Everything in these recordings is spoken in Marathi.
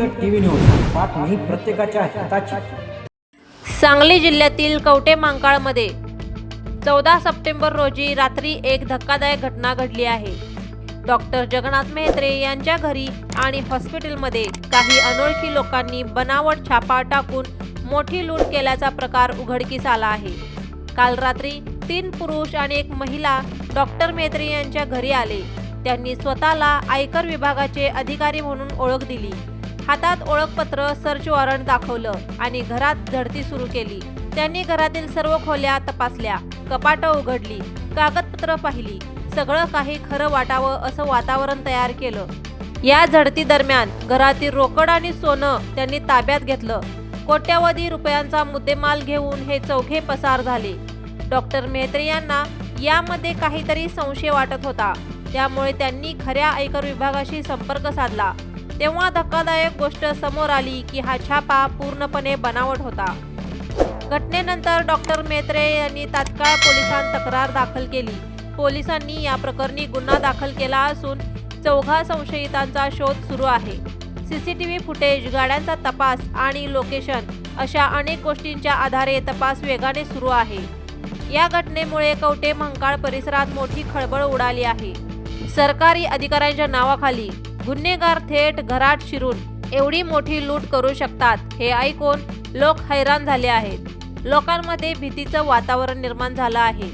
जनहित टीव्ही न्यूज बातमी प्रत्येकाच्या हिताची. सांगली जिल्ह्यातील कवटे मांकाळमध्ये चौदा सप्टेंबर रोजी रात्री एक धक्कादायक घटना घडली आहे. डॉक्टर जगन्नाथ मेहत्रे यांच्या घरी आणि हॉस्पिटलमध्ये काही अनोळखी लोकांनी बनावट छापा टाकून मोठी लूट केल्याचा प्रकार उघडकीस आला आहे. काल रात्री तीन पुरुष आणि एक महिला डॉक्टर मेहत्रे यांच्या घरी आले. त्यांनी स्वतःला आयकर विभागाचे अधिकारी म्हणून ओळख दिली. हातात ओळखपत्र सर्च वॉरंट दाखवलं आणि घरात झडती सुरू केली. त्यांनी घरातील सर्व खोल्या तपासल्या. कपाटं उघडली कागदपत्र पाहिली. सगळं काही खरं वाटावं असं वातावरण तयार केलं. या झडती दरम्यान घरातील रोकड आणि सोनं त्यांनी ताब्यात घेतलं. कोट्यावधी रुपयांचा मुद्देमाल घेऊन हे चौघे पसार झाले. डॉक्टर मेहत्रे यांना यामध्ये काहीतरी संशय वाटत होता. त्यामुळे त्यांनी खऱ्या आयकर विभागाशी संपर्क साधला. तेव्हा धक्कादायक गोष्ट समोर आली की हा छापा पूर्णपणे बनावट होता. घटनेनंतर डॉक्टर मेत्रे यांनी तात्काळ पोलिसांत तक्रार दाखल केली. पोलिसांनी या प्रकरणी गुन्हा दाखल केला असून चौघा संशयितांचा शोध सुरू आहे. सीसीटीव्ही फुटेज गाड्यांचा तपास आणि लोकेशन अशा अनेक गोष्टींच्या आधारे तपास वेगाने सुरू आहे. या घटनेमुळे कवटे म्हंकाळ परिसरात मोठी खळबळ उडाली आहे. सरकारी अधिकाऱ्यांच्या नावाखाली गुन्हेगार थेट घरात शिरून एवढी मोठी लूट करू शकतात हे ऐकून लोक हैराण झाले आहेत. लोकांमध्ये भीतीचं वातावरण निर्माण झालं आहे.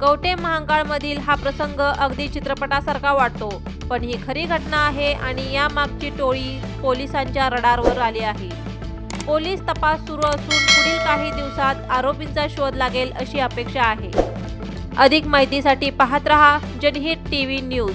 कवटे महांकाळमधील हा प्रसंग अगदी चित्रपटासारखा वाटतो पण ही खरी घटना आहे आणि या मागची टोळी पोलिसांच्या रडारवर आली आहे. पोलीस तपास सुरू असून पुढील काही दिवसात आरोपींचा शोध लागेल अशी अपेक्षा आहे. अधिक माहितीसाठी पाहत रहा Janhit TV news.